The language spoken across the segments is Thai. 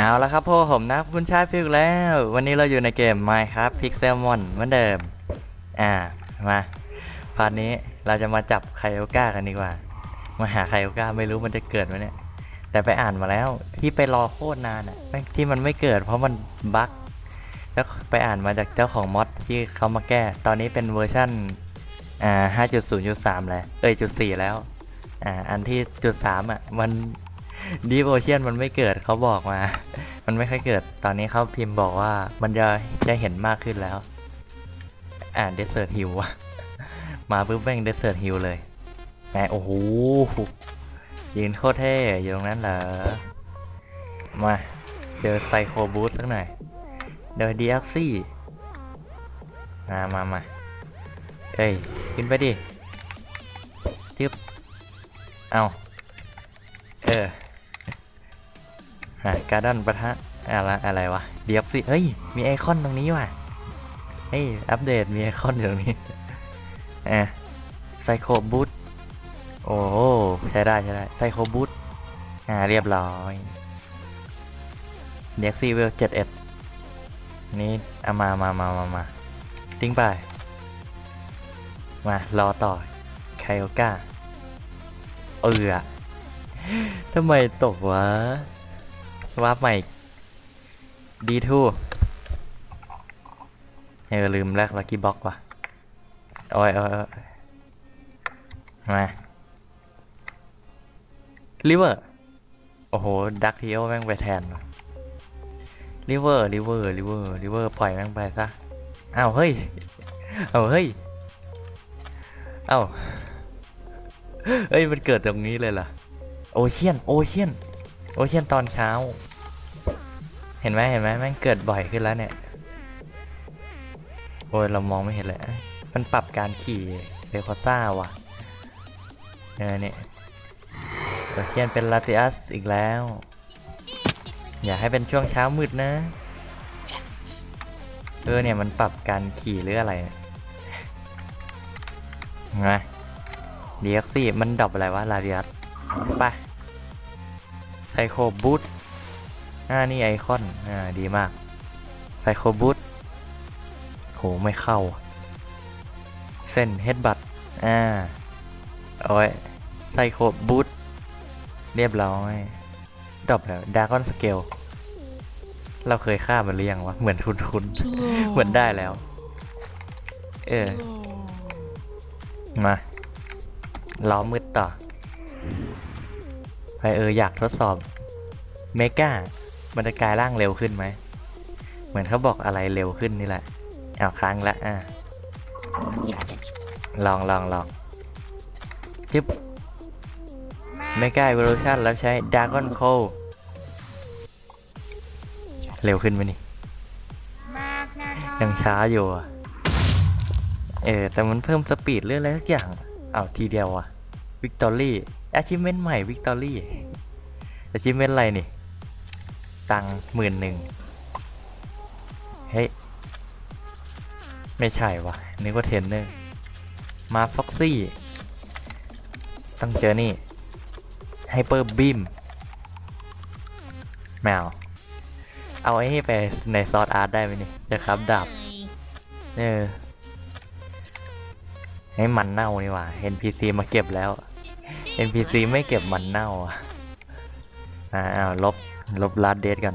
เอาละครับพวกผมนะคุณชายฟิวแล้ว วันนี้เราอยู่ในเกม Minecraft Pixelmon เหมือนเดิม อ่า มาพาร์ทนี้เราจะมาจับไคโอก้ากันดีกว่า มาหาไคโอก้าไม่รู้มันจะเกิดไหมเนี่ย แต่ไปอ่านมาแล้วที่ไปรอโคตรนานอะแม่งที่มันไม่เกิดเพราะมันบั๊กแล้วไปอ่านมาจากเจ้าของมอดที่เขามาแก้ ตอนนี้เป็นเวอร์ชั่นอ่า 5.0.3 แล้ว เอ้ยจุด4แล้ว อ่า อันที่จุด3อะ มัน ดีโอเชียนมันไม่เกิดเขาบอกมา มันไม่ค่อยเกิด ตอนนี้เขาพิมพ์บอกว่ามันจะจะเห็นมากขึ้นแล้ว อ่าเดสเซอร์ฮิวมาปุ๊บแม่งเดสเซอร์ฮิวเลยแหมโอ้โหยืนโคตรเท่อยู่ตรงนั้นเหรอ มาเจอไซโคบูสสักหน่อยโดยดีอ็กซี่มามามาเอ้ย ขึ้นไปดิทึบเอาเออ หาการ์ดอนปะทะอะไรอะไรวะดีอ็กซี่เฮ้ย มีไอคอนตรงนี้ว่ะ เฮ้ย อัปเดตมีไอคอนอยู่ตรงนี้ อะไซโคบูสโอ้ใช้ได้ใช้ได้ไซโคบูตอ่า เรียบร้อยเด็กซี่เวลเจ็ดเอ็ดนี่เอามามามามามาทิ้งไป มา รอต่อไคโอก้า เออทำไมตกวะ ว่าใหม่ดีทูเออลืมแลกลักกี้บ็อกว่ะโอ้ยโอ้ยมาลิเวอร์โอ้โหดักเทีโอแม่งไปแทนลิเวอร์ลิเวอร์ลิเวอร์ลิเวอร์ปล่อยแม่งไปซะอ้าวเฮ้ยอ้าวเฮ้ยอ้าวเฮ้ยมันเกิดตรงนี้เลยเหรอโอเชียนโอเชียนโอเชียนตอนเช้า เห็นไหมเห็นไหมแม่งเกิดบ่อยขึ้นแล้วเนี่ย โอ้ยเรามองไม่เห็นเลย มันปรับการขี่เรคอซ่าว่ะเออเนี่ยโอเชียนเป็นลาติอัสอีกแล้ว อย่าให้เป็นช่วงเช้ามืดนะ เออเนี่ยมันปรับการขี่หรืออะไรไงดีอ็กซี่มันดอปอะไรวะลาติอัสไปไซโคบูท อ่านี่ไอคอน อ่า ดีมากไซโคบูทโห ไม่เข้า เส้นเฮดบัตอ่าโอ้ยไซโคบูทเรียบร้อยดรอปแล้วดากอนสเกลเราเคยฆ่ามันหรือยังวะ เหมือนคุ้นๆเหมือนได้แล้ว เออ มาล้อมืดต่อไปเออ อยากทดสอบเมกา มันจะกลายร่างเร็วขึ้นไหม เหมือนเขาบอกอะไรเร็วขึ้นนี่แหละเอาค้างละอะลองลองลองจึ๊บเมกา e อ o l u t i o n แล้วใช้ด r a g o n c o เร็วขึ้นไหมนี่ยังช้าอยู่เออ แต่มันเพิ่มสปีดเรื่องอะไรสักอย่าง เอาทีเดียวอะวิกตอรี่ achievement ใหม่วิกตอรี่ achievement อะไรนี่ ตังหมื่นหนึ่งเฮ้ย ไม่ใช่วะนึกว่าเทรนเนอร์ มาฟ็อกซี่ ต้องเจอนี่ไฮเปอร์บีมแมวเอาไอ้นี่ไปในซอสอาร์ตได้ไหมนี่จะครับดาบเออให้มันเน่านี่ว่า NPC มาเก็บแล้ว NPC ไม่เก็บมันเน่าอะอ่าเอาลบ ลบลาดเดทกัน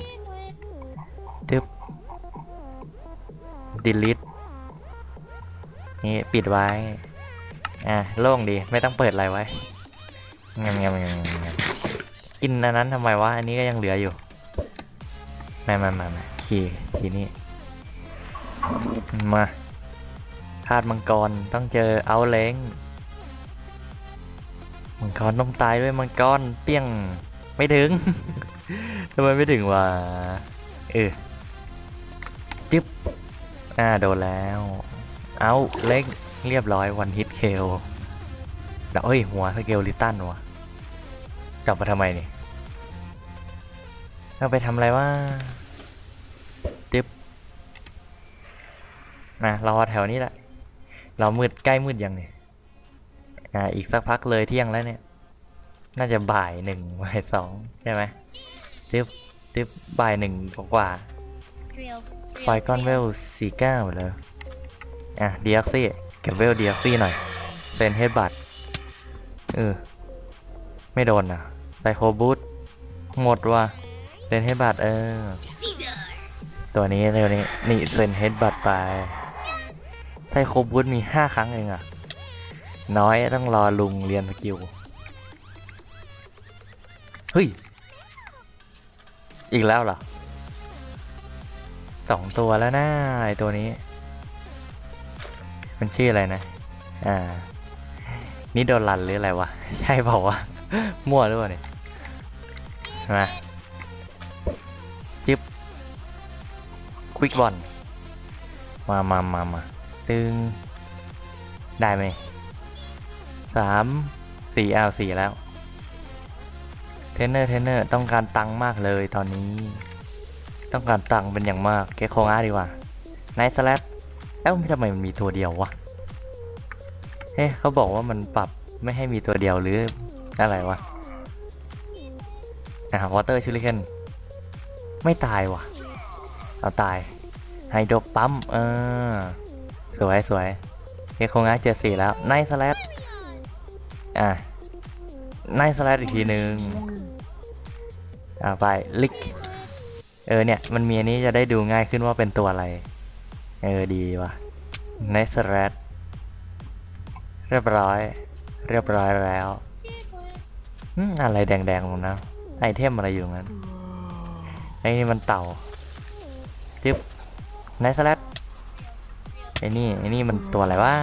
ทึบ delete นี่ปิดไว้ อะโล่งดีไม่ต้องเปิดอะไรไว้งามงามงามงามกินอันนั้นทำไมวะ อันนี้ก็ยังเหลืออยู่มามามามาขี่ทีนี้ มาธาตุมังกรต้องเจอเอาเล้งมังกรต้องตายด้วยมังกรเปี้ยง ไม่ถึงทำไมไม่ถึงวะเออจึ๊บอ่าโดนแล้ว เอาเล็กเรียบร้อยวันฮิตเคลเดี๋ยวเอ้ยหัวสเกลลิตันวะกลับมาทำไมนี่เราไปทำอะไรวะจึ๊บมารอแถวนี้แหละ เรามืดใกล้มืดยังเนี่ยอ่าอีกสักพักเลยเที่ยงแล้วเนี่ย น่าจะบ่ายหนึ่งบ่ายสองใช่ไหมจึ๊บติ๊บบ่ายหนึ่งกว่า Real. ไฟก้อนเวลสี่เก้าเลยอะดีอ็กซี่เก็บเวลดีอ็กซี่หน่อยเป็นเฮดบัตเออไม่โดนอะไซโคบูทหมดว่ะเป็นเฮดบัตเออ ตัวนี้เร็วนี้นี่เซนเฮดบัตไปไซโคบูทมีห้าครั้งเองอะ น้อยต้องรอลุงเรียนสกิล เฮ้ย อีกแล้วเหรอสองตัวแล้วนะไอตัวนี้ มันชื่ออะไรนะ อ่า นี่โดนรันหรืออะไรวะ ใช่เปล่าวะ มั่วหรือเปล่าเนี่ยมาจิ๊บควิกบอลมามามามาตึง ได้ไหมสามสี่เอาสี่แล้ว เทรนเนอร์เทรนเนอร์ต้องการตังค์มากเลยตอนนี้ ต้องการตังค์เป็นอย่างมากเกโคงอาดีกว่าไนสแลปเอ้าทำไมมันมีตัวเดียววะเฮ้เขาบอกว่ามันปรับไม่ให้มีตัวเดียวหรืออะไรวะอ่าวอเตอร์ชูริเคนไม่ตายวะเอาตายไฮโดรปั๊มเออสวยสวยเกโคงอาเจอสี่แล้วไนสแลปอะ ไนสแลปอีกทีหนึ่งอ่าไปลิกเออเนี่ยมันมีอันนี้จะได้ดูง่ายขึ้นว่าเป็นตัวอะไร เออดีว่ะ n i c e r a t เรียบร้อย เรียบร้อยแล้วอืมอะไรแดงๆตรงนั้นไอเทมอะไรอยู่งั้นไอ้นี่มันเต่าจึ๊บ n i c e r a t ไอ้นี่ไอ้นี่มันตัวอะไรวะ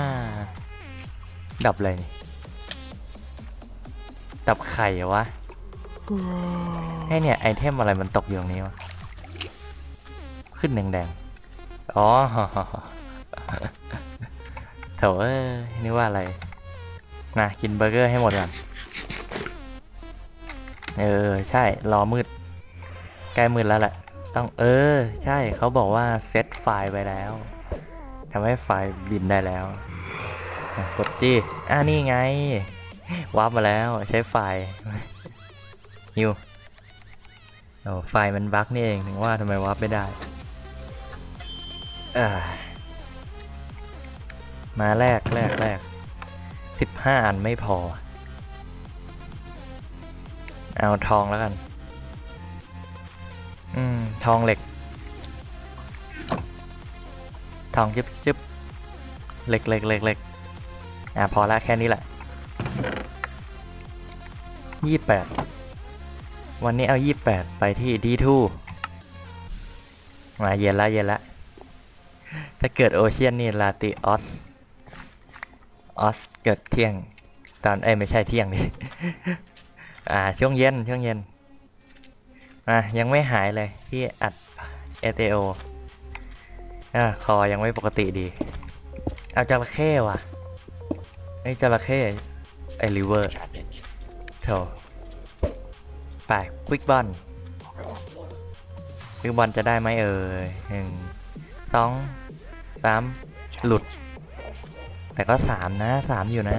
ดับเลยนี่ ดับไข่เหรอวะไอเนี่ยไอเทมอะไรมันตกอยู่ตรงนี้วะ ขึ้นแดงๆ อ๋อโถเอ้ยนึกว่าอะไรนะกินเบอร์เกอร์ให้หมดก่อนเออ ใช่ รอมืด ใกล้มืดแล้วแหละ ต้องเออ ใช่เขาบอกว่าเซตไฟล์ไปแล้วทำให้ไฟล์บินได้แล้วอะกดจี้อ่านี่ไง วาร์ปมาแล้วใช้ไฟล์นิวโอ้ไฟมันบั๊กนี่เองถึงว่าทำไมวาร์ปไม่ได้มาแรกแรกแรกสิบห้าอันไม่พอ เอาทองแล้วกัน อืม ทองเหล็ก ทองจึ๊บจึ๊บเหล็กเหล็กเหล็กเหล็กอะพอละแค่นี้แหละ ยี่แปดวันนี้เอา 28 ไปที่ D2 มาเย็นละเย็นละ ถ้าเกิดโอเชียนนี่ลาติออส ออสเกิดเที่ยง ตอนเอ้ไม่ใช่เที่ยงนี่อ่าช่วงเย็นช่วงเย็นอะยังไม่หายเลยที่อัด ATO อ่าคอยังไม่ปกติดี เอาจระเข้ว่ะไอ้จระเข้ไอ้ริเวอร์ โถไปควิกบอลควิกบอลจะได้ไหมเอ่ยหนึ่งสองสามหลุด แต่ก็สามนะสามอยู่นะ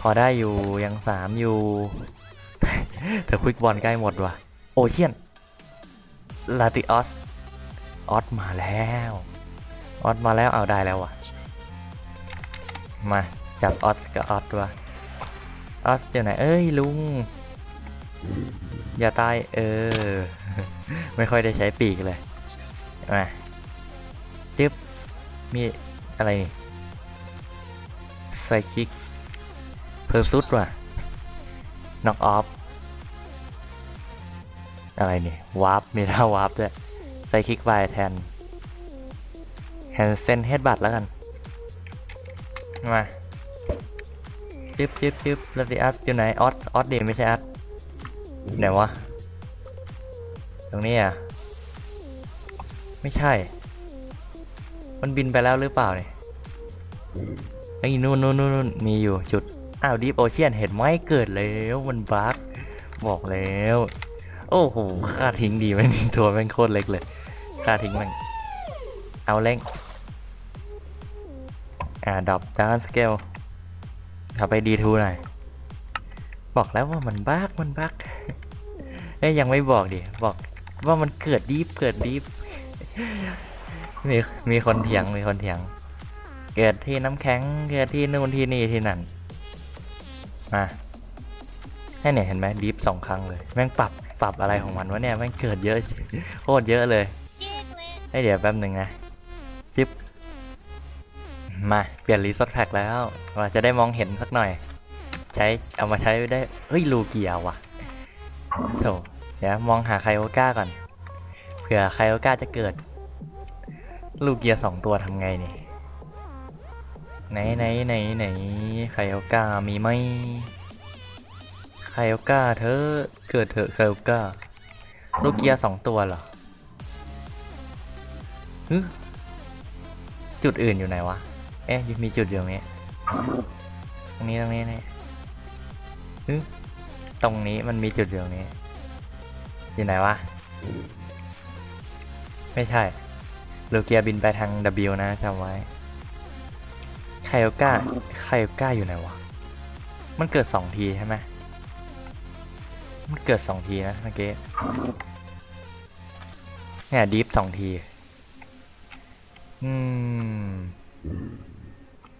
พอได้อยู่ยังสามอยู่ แต่ควิกบอลใกล้หมดว่ะ โอเชียนลาติออสออสมาแล้วออสมาแล้วเอาได้แล้วว่ะ มา จับออสกับออสว่ะ ออสเจอไหนเอ้ยลุง อย่าตายเออ ไม่ค่อยได้ใช้ปีกเลยมาจึ๊บมีอะไรนี่ไซคิกเพอร์ซุดว่ะน็อกออฟอะไรนี่วาร์ปมีท่าวาร์ปด้วยไซคิกบายแทนแฮนเซนเฮดบัตแล้วกัน มา จึ๊บจึ๊บจึ๊บลาติอัสอยู่ไหนออสออสดีไม่ใช่อัสไหนวะ ตรงนี้อะ ไม่ใช่ มันบินไปแล้วหรือเปล่าเนี่ยไอ้นู่นนู่นนู่นมีอยู่จุด อ้าวดีฟโอเชียนเห็นไหมเกิดแล้วมันบั๊กบอกแล้ว โอ้โหค่าทิ้งดีไหมนี่ตัวแม่งโคตรเล็กเลยค่าทิ้งมันเอาเล่งอ่าดับดาวสเกล ขับไปดีทูหน่อย บอกแล้วว่ามันบั๊กมันบั๊กเอ้ยยังไม่บอกดิ บอกว่ามันเกิดดีฟเกิดดีฟมีมีคนเถียงมีคนเถียง เกิดที่น้ำแข็ง เกิดที่นู่นที่นี่ที่นั่น มาให้เนี่ยเห็นไหมดีฟสองครั้งเลย แม่งปรับปรับอะไรของมันวะเนี่ยแม่งเกิดเยอะโคตรเยอะเลยให้เดี๋ยวแป๊บหนึ่งนะจิ๊บ มาเปลี่ยนรีซอสแพ็กแล้วว่าจะได้มองเห็นสักหน่อย ใช้เอามาใช้ได้เฮ้ยลูเกียว่ะโถเดี๋ยวมองหาไคโอก้าก่อนเผื่อไคโอก้าจะเกิด ลูกเกียร์สองตัวทำไงนี่ไหนไหนไหนไหนไคโอก้ามีไหมไคโอก้าเธอเกิดเถอะไคโอก้าลูกเกียร์สองตัวเหรอจุดอื่นอยู่ไหนวะ อ๊ะมีจุดอยู่ตรงนี้ ตรงนี้ตรงนี้นี่ตรงนี้มันมีจุดอยู่ตรงนี้ อยู่ไหนวะ ไม่ใช่ลูเกียบินไปทาง W นะจำไว้ไคโอก้าไคโอก้าอยู่ไหนวะ มันเกิดสองทีใช่ไหมมันเกิดสองทีนะเมื่อกี้เนี่ยดีฟสองที อืม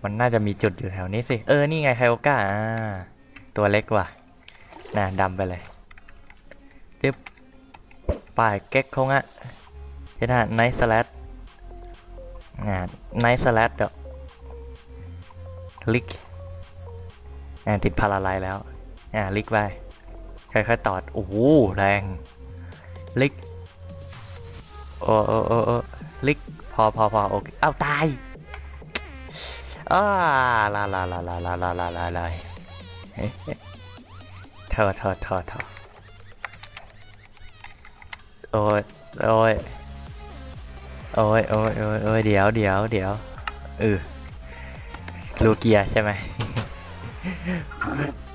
มันน่าจะมีจุดอยู่แถวนี้สิ เออ นี่ไงไคโอก้าตัวเล็กว่ะน่ะดำไปเลยจึ๊บป่ายเก๊กคงอะเจ้าไนท์สลัดอ่าไนท์สลัดเดอกลิกอ่าติดพาราไลแล้ว อ่าลิกไปค่อยๆตอด โอ้โหแรง ลิก โอ้โอ้โอ้โอ้ลิก พอพอพอโอเค เอ้าตาย อ้าลาลาลาลาลาลาลาลาลาเธอเธอเธอเธอโอ้ยโอ้ยโอ้ยโอ้ยโอ้ยโอ้ยเดี๋ยวเดี๋ยวเดี๋ยวเออลูเกียใช่ไหม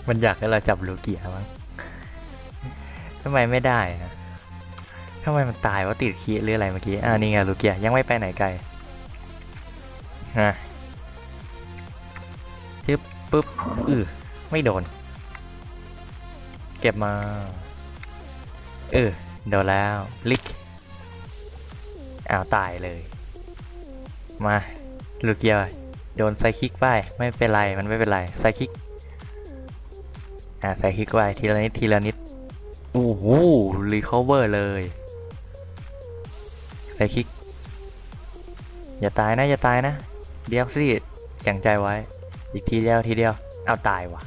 มันอยากให้เราจับลูเกียมั้งทำไมไม่ได้นะทำไมมันตายว่าติดคีหรืออะไรเมื่อกี้ อ่านี่ไงลูเกียยังไม่ไปไหนไกลฮะ ปุ๊บอือไม่โดน เก็บมาเออโดนแล้วลิกอ้าวตายเลย มาลูเกียโดนไซคิกไปไม่เป็นไรมันไม่เป็นไรไซคิกอ่าไซคิกไปทีละนิดทีละนิดโอ้โหรีคอเวอร์เลยไซคิกอย่าตายนะอย่าตายนะเดี๋ยวสิจังใจไว้ อีกทีเดียวทีเดียว เอาตายวะ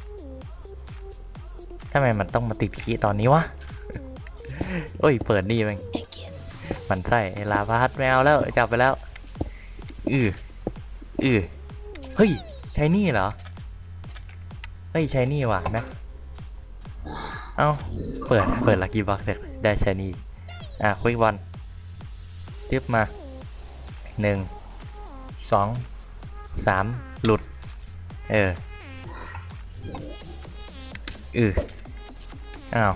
ทำไมมันต้องมาติดขี้ตอนนี้วะโอ้ย เปิดนี่มันมันใส่ไอ้ลาพาสไม่เอาแล้ว จับไปแล้ว อืออือเฮ้ย ใช้นี่เหรอ เฮ้ย ใช้นี่ว่ะนะเอาเปิด เปิดลักกี้บ็อกเสร็จได้ใช้นี่ อะคุยบอลทิปมาหนึ่งสองสามหลุด เอออืออ้าว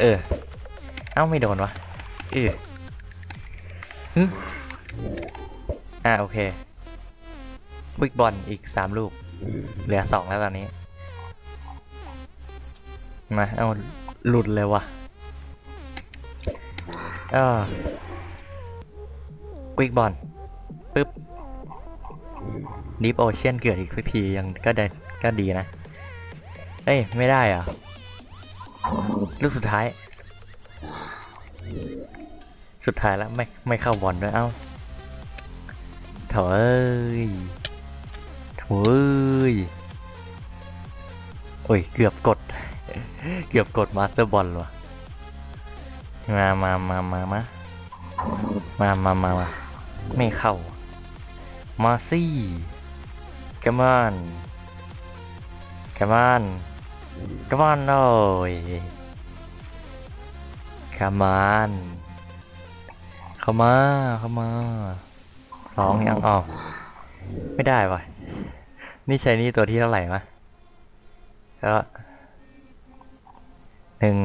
เออเอ้าไม่โดนวะอือฮึอ่าโอเควิกบอลอีกสามลูก เหลือสองแล้วตอนนี้ มาเอาหลุดเลยวะเออควิกบอลปึ๊บ ดิฟโอเชียนเกิดอีกสักทียังก็ได้ก็ดีนะ เอ้ย ไม่ได้อะลูกสุดท้าย สุดท้ายแล้วไม่ไม่เข้าบอลด้วยเอ้าโถเอ้ยโถเอ้ยโอ้ย เกือบกด เกือบกดมาสเตอร์บอลว่ะมามามามามามามามาไม่เข้า มาซี่ กัมอน Come on Come on หน่อย Come on เข้ามาเข้ามาสองยังออก ไม่ได้วะนี่ใช้นี่ตัวที่เท่าไหร่วะก็หนึ่ง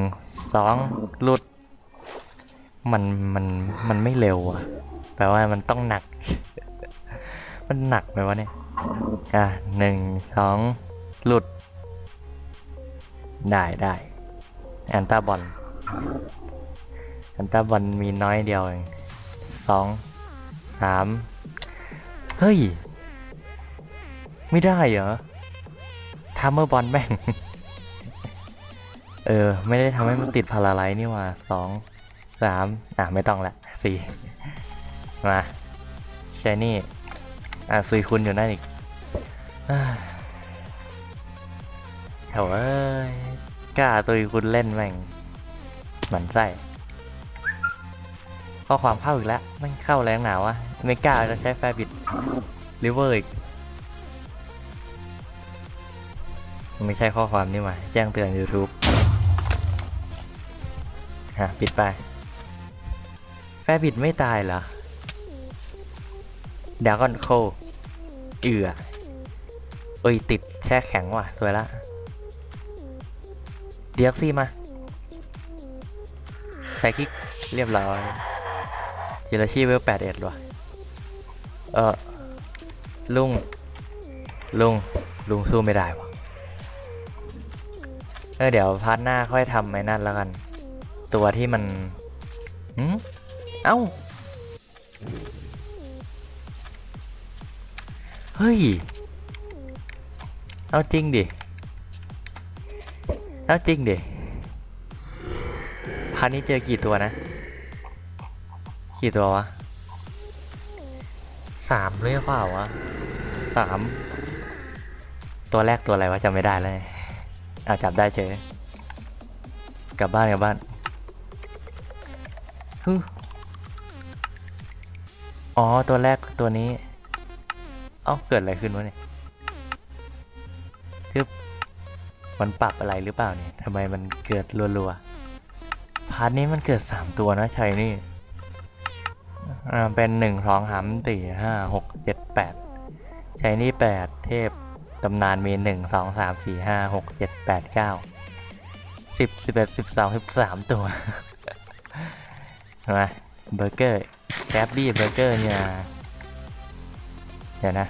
สองหลุด มันมันมันไม่เร็วอะแปลว่ามันต้องหนัก มันหนักไหมวะเนี่ย อะหนึ่งสองหลุด ได้ได้แอนตาบอลแอนตาบอลมีน้อยเดียวเองสองสามเฮ้ย ไม่ได้เหรอทัมเมอร์บอลแม่ง เออ ไม่ได้ทำให้มันติดพาราไลนี่ว่าสองสามอะ ไม่ต้องละสี่มาใช่นี่ อะซุยคุณอยู่นั่นอีก อ่าเอ้ยกล้าตุยคุณเล่นแม่งหมันไส้ข้อความเข้าอีกแล้วไม่งเข้าแรงหนาวะไม่กล้าจะใช้แฟบิดริเวอร์อีกไม่ใช่ข้อความนี่หว่าแจ้งเตือน YouTube ฮะปิดไป แฟบิดไม่ตายเหรอดาก่อนโค เอือ เอ้ยติดแช่แข็งว่ะ สวยละเดียกซี่มา ใส่คลิกเรียบร้อยจิราชีเวลแปดเอ็ดว่ะ เออลุง ลุง ลุงสู้ไม่ได้ว่ะเออเดี๋ยวพาร์ทหน้าค่อยทำไอ้นั่นแล้วกัน ตัวที่มันหืมเอ้า เฮ้ย เอาจริงดิ เอาจริงดิพาร์ทนี้เจอกี่ตัวนะ กี่ตัววะสามเลยเปล่าวะสามตัวแรกตัวอะไรวะจำไม่ได้แล้วเนี่ยเอาจับได้เฉยกลับบ้านกลับบ้านฮึอ๋อตัวแรกตัวนี้ เอ้าเกิดอะไรขึ้นวะเนี่ย คือมันปรับอะไรหรือเปล่าเนี่ยทำไมมันเกิดรัวๆ พาร์ทนี้มันเกิดสามตัวนะชัยนี่ อ่า เป็นหนึ่งสองสามสี่ห้าหกเจ็ดแปดชัยนี่แปดเทพตำนานมีหนึ่งสองสามสี่ห้าหกเจ็ดแปดเก้าสิบสิบเอ็ดสิบสองสิบสามตัวมาเบอร์เกอร์แคบบี้เบอร์เกอร์เนี่ย เดี๋ยวนะ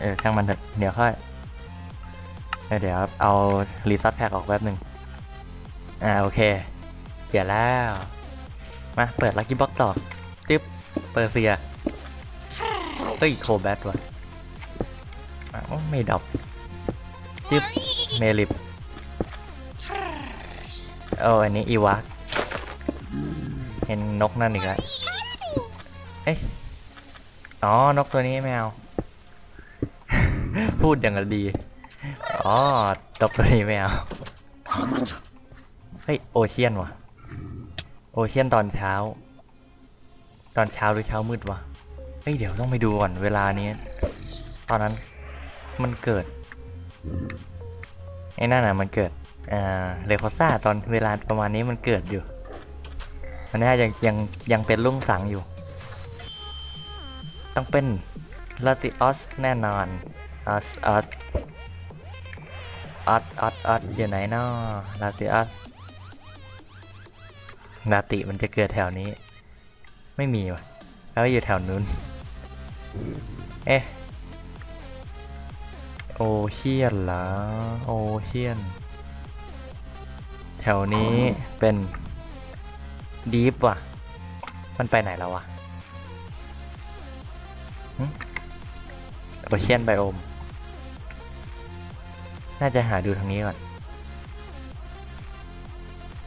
เออช่างมันเถอะเดี๋ยวค่อย เดี๋ยวเอารีซอสแพ็กออกแป๊บหนึ่งอ่าโอเค เปลี่ยนแล้ว มาเปิดลักกี้บ็อกต่อติ๊บเปอร์เซียเฮ้ยโคแบทว่ะอ้าวไม่ดรอปจึ๊บเมลิปโอ้อันนี้อีวักเห็นนกนั่นอีกแล้วเอ๊ะอ๋อนกตัวนี้ไม่เอาพูดอย่างกับดี อ๋อนกตัวนี้ไม่เอาเฮ้ยโอเชียนว่ะ โอเชียนตอนเช้า ตอนเช้าหรือเช้ามืดวะเฮ้ยเดี๋ยวต้องไปดูก่อนเวลานี้ ตอนนั้นมันเกิดไอ้นั่นน่ะมันเกิดอ่าเลโคซ่าตอนเวลาประมาณนี้มันเกิดอยู่ มันน่าจะยังยังเป็นลุ่งสังอยู่ ต้องเป็นลาติออสแน่นอนออสออส ออสออสออสอยู่ไหนนาะลาติออสลาติมันจะเกิดแถวนี้ ไม่มีว่ะแล้วอยู่แถวนู้น เอ๊ะ โอเชียนเหรอโอเชียน แถวนี้เป็นดีฟว่ะ มันไปไหนแล้ววะโอเชียนไบโอม น่าจะหาดูทางนี้ก่อน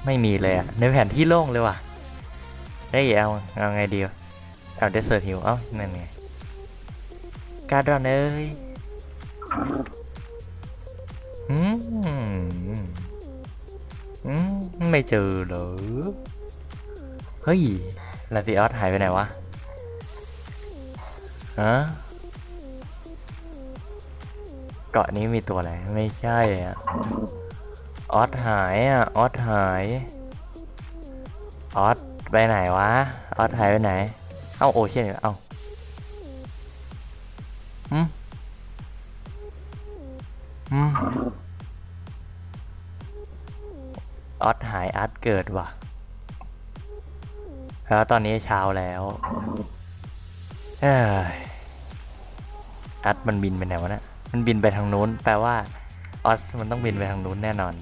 ไม่มีเลยอะในแผนที่โล่งเลยว่ะได้ยเอาเอาไงดีวะเอาเดสเซอร์ฮิวเอ้านั่นไงการ์ดอนเอ้ยอืมอืมไม่เจอเหรอเฮ้ยลาติออสหายไปไหนวะฮะ เกาะนี้มีตัวอะไร ไม่ใช่อะออสหายอะ ออสหาย ออสไปไหนวะ ออสหายไปไหน เอ้าโอเชียนเอ้าอืมอืมออสหายอาร์ตเกิดว่ะ แล้วตอนนี้เช้าแล้วเอ้ยอาร์ตมันบินไปไหนวะเนะ มันบินไปทางนู้น แปลว่าออสมันต้องบินไปทางนู้นแน่นอน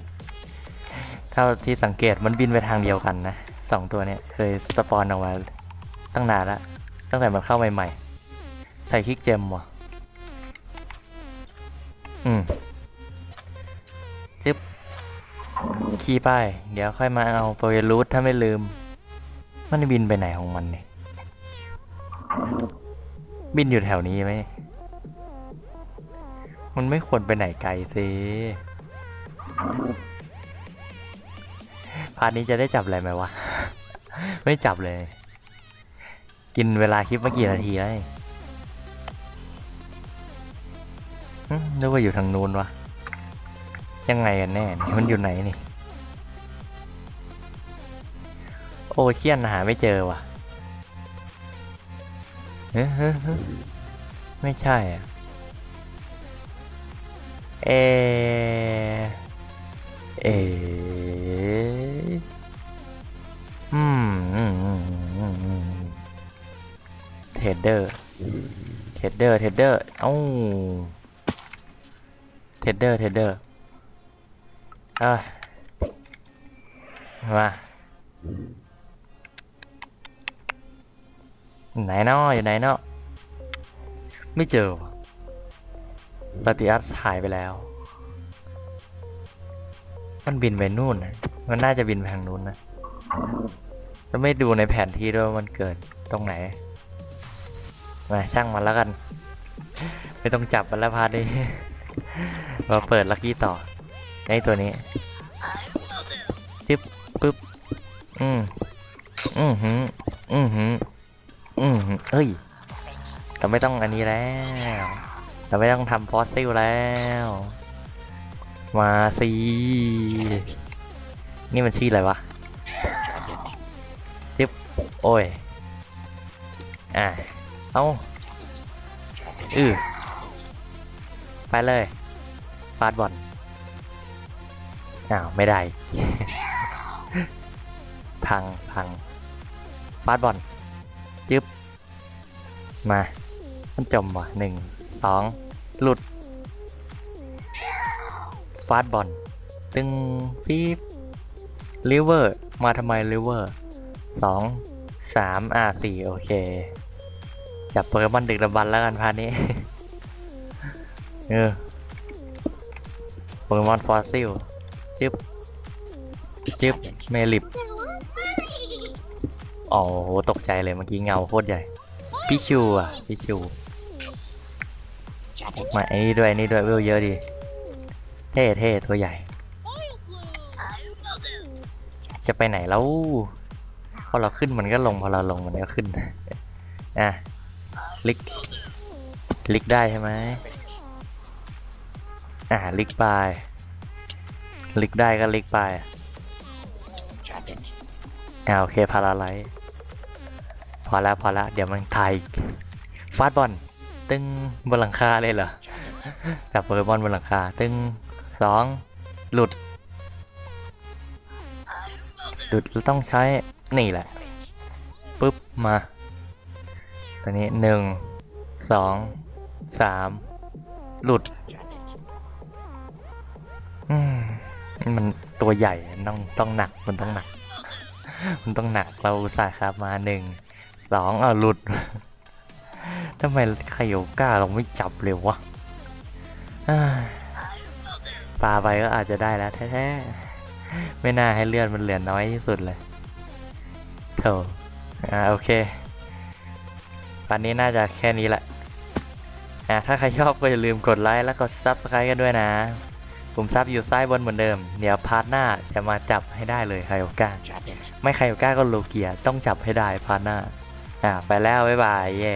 เท่าที่สังเกตมันบินไปทางเดียวกันนะสองตัวเนี้ยเคยสปอนออกมาตั้งนานละตั้งแต่มันเข้าใหม่ๆ ใส่คลิกเจมว่ะอืมจึ๊บขี่ไป เดี๋ยวค่อยมาเอาโปรยรูทถ้าไม่ลืม มันบินไปไหนของมันเนี่ยบินอยู่แถวนี้ไหม มันไม่ควรไปไหนไกลสิพาร์ทนี้จะได้จับอะไรไหมวะ ไม่จับเลย กินเวลาคลิปมากี่นาทีแล้วเนี่ยหึนึกว่าอยู่ทางนู้นวะ ยังไงกันแน่มันอยู่ไหนนี่ โอเชียนหาไม่เจอวะเฮ้ยเฮ้ยเฮ้ยไม่ใช่อะ เอเออืมอืมอืมอืมอืมเท ปฏิอัตหายไปแล้ว มันบินไปนู่นนะมันน่าจะบินไปทางนู้นนะแล้วไม่ดูในแผนที่ด้วยมันเกิดตรงไหนมาช่างมันแล้วกัน ไม่ต้องจับมันแล้วพาร์ทนี้มาเปิดลักกี้ต่อไอตัวนี้จึ๊บปึ๊บอืมอืมหืมอืมหืมอืมเอ้ยเราไม่ต้องอันนี้แล้ว เราไม่ต้องทำฟอสซิลแล้ว มาสินี่มันชื่ออะไรวะจิ๊บโอ้ย อะ เอาอือไปเลยฟาดบอลอ้าว ไม่ได้ พังพังฟาดบอลจึ๊บ มา มันจมว่ะหนึ่ง สองหลุด ฟาดบอล ตึงฟีบลิเวอร์ มาทำไมลิเวอร์สองสามอ่าสี่โอเค จับโปเกมอนดึกดำบรรแล้วกันพานี้ เออ โปเกมอนฟอสซิล จึ๊บ จึ๊บ เมลิบอ๋อโหตกใจเลยเมื่อกี้เงาโคตรใหญ่ พิชูอะ พิชู มาไอ้นี่ด้วยนี่ด้วยเวลเยอะดีเท่เท่ตัวใหญ่ จะไปไหนแล้วพอเราขึ้นมันก็ลงพอเราลงมันก็ขึ้นอะลิกลิกได้ใช่ไหมอะลิกไปลิกได้ก็ลิกไปอ่าโอเคพาราไลท์พอแล้วพอแล้วเดี๋ยวมันไทยฟาดบอล ตึงบนหลังคาเลยเหรอจับโปเกมอนบนหลังคา ตึงสองหลุด หลุดแล้วต้องใช้นี่แหละปุ๊บมาตอนนี้หนึ่งสองสามหลุดมันตัวใหญ่ต้องต้องหนักมันต้องหนัก มันต้องหนักเราสาห์ครับมาหนึ่งสองอะหลุด ทำไมไคโยก้าเราไม่จับเร็ววะปลาไปก็อาจจะได้แล้วแท้ๆ ไม่น่าให้เลือดมันเหลือน้อยที่สุดเลยโถอ่าโอเควันนี้น่าจะแค่นี้แหละอ่าถ้าใครชอบก็อย่าลืมกดไลค์แล้วกด Subscribe กันด้วยนะผมซับอยู่ซ้ายบนเหมือนเดิม เดี๋ยวพาร์ทหน้าจะมาจับให้ได้เลยไคโยก้าไม่ไคโยก้าก็โลเกียต้องจับให้ได้พาร์ทหน้าอ่าไปแล้วบ๊ายบายเย่